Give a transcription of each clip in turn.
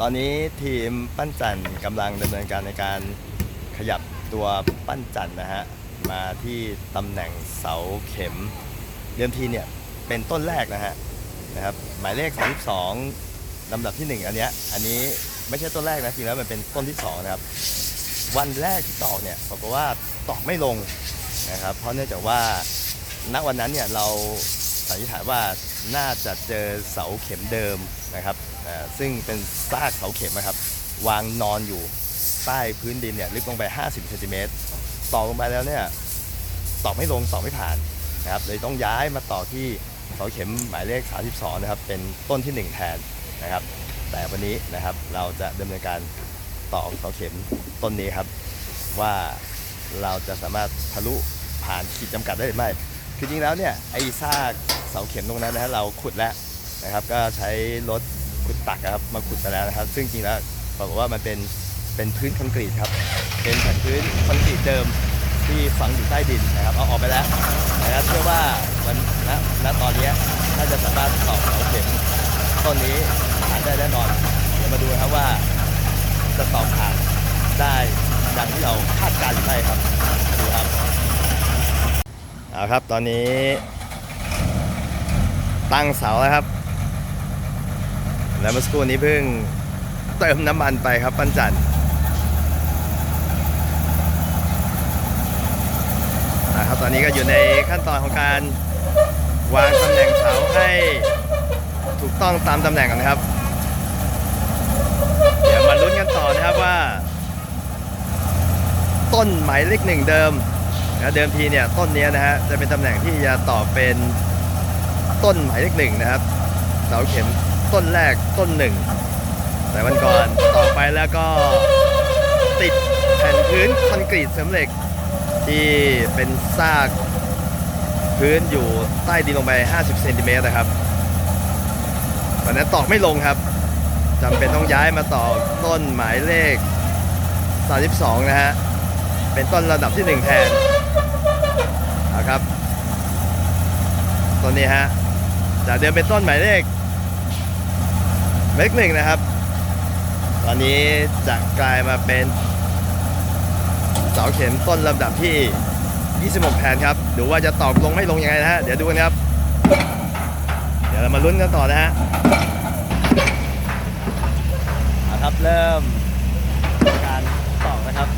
ตอนนี้ทีมปั้นจันต์กำลังดำเนินการในการขยับตัวปั้นจันต์นะฮะมาที่ตำแหน่งเสาเข็มเดิมทีเนี่ยเป็นต้นแรกนะฮะนะครับหมายเลข 32ลำดับที่ 1 อันเนี้ยอันนี้ไม่ใช่ต้นแรกนะจริงแล้วมันเป็นต้นที่2นะครับวันแรกที่ตอกเนี่ยปรากฏว่าตอกไม่ลงนะครับเพราะเนื่องจากว่าณวันนั้นเนี่ยเราสันนิษฐานว่าน่าจะเจอเสาเข็มเดิมนะครับ ซึ่งเป็นซากเสาเข็มนะครับ วางนอนอยู่ใต้พื้นดินเนี่ยลึกลงไป 50เซนติเมตรตอกลงไปแล้วเนี่ยตอกไม่ลงตอกไม่ผ่านนะครับเลยต้องย้ายมาต่อที่เสาเข็มหมายเลข 32 นะครับ เป็นต้นที่ 1 แทนนะครับ แต่วันนี้นะครับเราจะดำเนินการต่อเสาเข็มต้นนี้ครับ ว่าเราจะสามารถทะลุผ่านขีดจำกัดได้หรือไม่ คือจริงแล้วเนี่ยไอ้ซากเสาเข็มตรงนั้นนะฮะเราขุดแล้วนะครับ ก็ใช้รถ ขุดตักครับมาขุดไปแล้วนะครับ ซึ่งจริงแล้วปรากว่ามันเป็นเป็นพื้นคอนกรีตครับ เป็นแผ่นพื้นคอนกรีตเดิมที่ฝังอยู่ใต้ดินนะครับ เอาออกไปแล้วนะครับเชื่อว่าวันณณตอนนี้ยถ้าจะสามารถตอกเสาเข็มต้นนี้ผ่านได้แน่นอนเดี๋ยวมาดูครับว่าจะตอกผ่านได้ดังที่เราคาดการณ์หรือไม่ครับดูครับเอาครับตอนนี้ตั้งเสาแล้วครับ แล้วเมื่อสักครู่นี้เพิ่งเติมน้ำมันไปครับปั้นจันทร์นะครับตอนนี้ก็อยู่ในขั้นตอนของการวางตำแหน่งเสาให้ถูกต้องตามตำแหน่งกันนะครับ เดี๋ยวมาลุ้นกันต่อนะครับว่า ต้นหมายเลขหนึ่งเดิมนะเดิมทีเนี่ยต้นนี้นะฮะจะเป็นตำแหน่งที่จะต่อเป็นต้นหมายเลขหนึ่งนะครับเสาเข็ม ต้นแรกต้นหนึ่ง แต่วันก่อนต่อไปแล้วก็ติดแผ่นพื้นคอนกรีตเสริมเหล็ก ที่เป็นซากพื้นอยู่ใต้ดินลงไป 50เซนติเมตรนะครับตอนนั้นตอกไม่ลงครับจำเป็นต้องย้ายมาต่อต้นหมายเลข 32 นะฮะ เป็นต้นระดับที่ 1 แทนนะครับ ต้นนี้ฮะ จากเดิมเป็นต้นหมายเลข เลขหนึ่งนะครับ ตอนนี้จะกลายมาเป็นเสาเข็มต้นลำดับที่ 26แทนครับ ดูว่าจะตอบลงไม่ลงยังไงนะฮะ เดี๋ยวดูกันครับ เดี๋ยวเรามาลุ้นกันต่อนะฮะเอาครับเริ่มการตอกนะครับ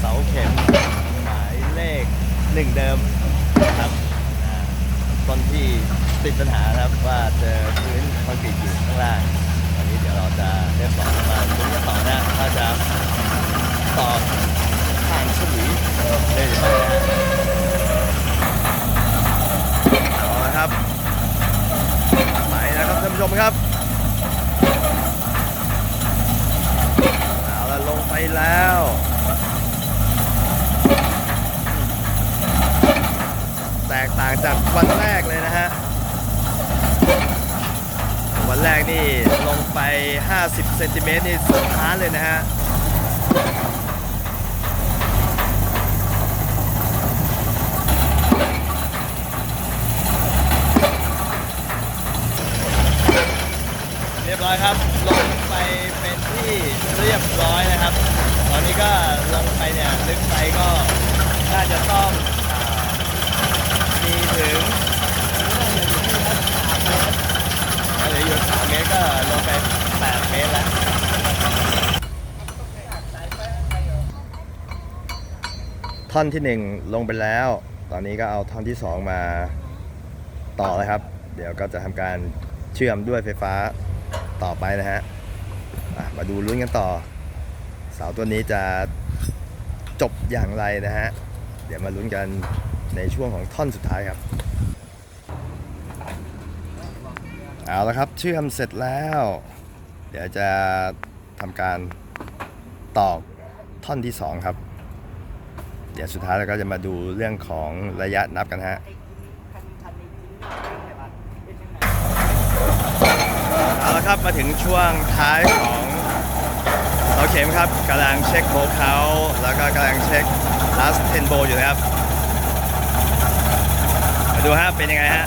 เสาเข็มหมายเลขหนึ่งเดิมครับต้นที่ติดปัญหาครับว่าเจอพื้นคอนกรีตอยู่ข้างล่าง เราจะเริ่มต่อมาลุ้นกันต่อนะว่าจะต่อผ่านฉลุยได้หรือไม่นะฮะเอาละครับไปนะครับท่านผู้ชมครับเอาละลงไปแล้วแตกต่างจากวันแรกเลยนะฮะวันแรกนี่ งไป 50เซนติเมตรนี่สุดท้านเลยนะฮะเรียบร้อยครับลงไปเป็นที่เรียบร้อยนะครับ ตอนนี้ก็ลงไปเนี่ยลึกไปก็น่าจะต้องมีถึงน่าจะอยู่สามเมตรก็ลงไปแปดเมตรแล้ว ท่อนที่หนึ่งลงไปแล้ว ตอนนี้ก็เอาท่อนที่สองมาต่อเลยครับ เดี๋ยวก็จะทำการเชื่อมด้วยไฟฟ้าต่อไปนะฮะะมาดูลุ้นกันต่อ เสาตัวนี้จะจบอย่างไรนะฮะ เดี๋ยวมาลุ้นกันในช่วงของท่อนสุดท้ายครับ เอาละครับเชื่อมเสร็จแล้ว เดี๋ยวจะทำการตอกท่อนที่ 2 ครับ เดี๋ยวสุดท้ายเราก็จะมาดูเรื่องของระยะนับกันฮะเอาละครับมาถึงช่วงท้ายของเสาเข็มครับกำลังเช็คโบเขาแล้วก็กำลังเช็คลาสเทนโบอยู่นะครับ มาดูฮะเป็นยังไงฮะ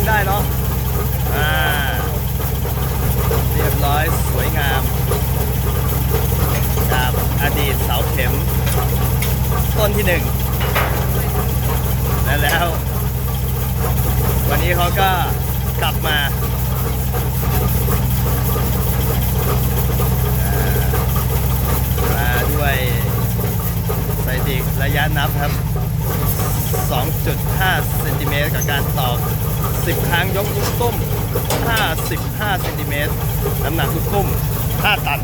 นได้เนาะอ่าเรียบร้อยสวยงามจากอดีตเสาเข็ม ต้นที่หนึ่งและแล้ว วันนี้เขาก็กลับมา 10 ครั้งยกลูกตุ้ม 55 เซนติเมตรน้ำหนักลูกตุ้ม 5 ตัน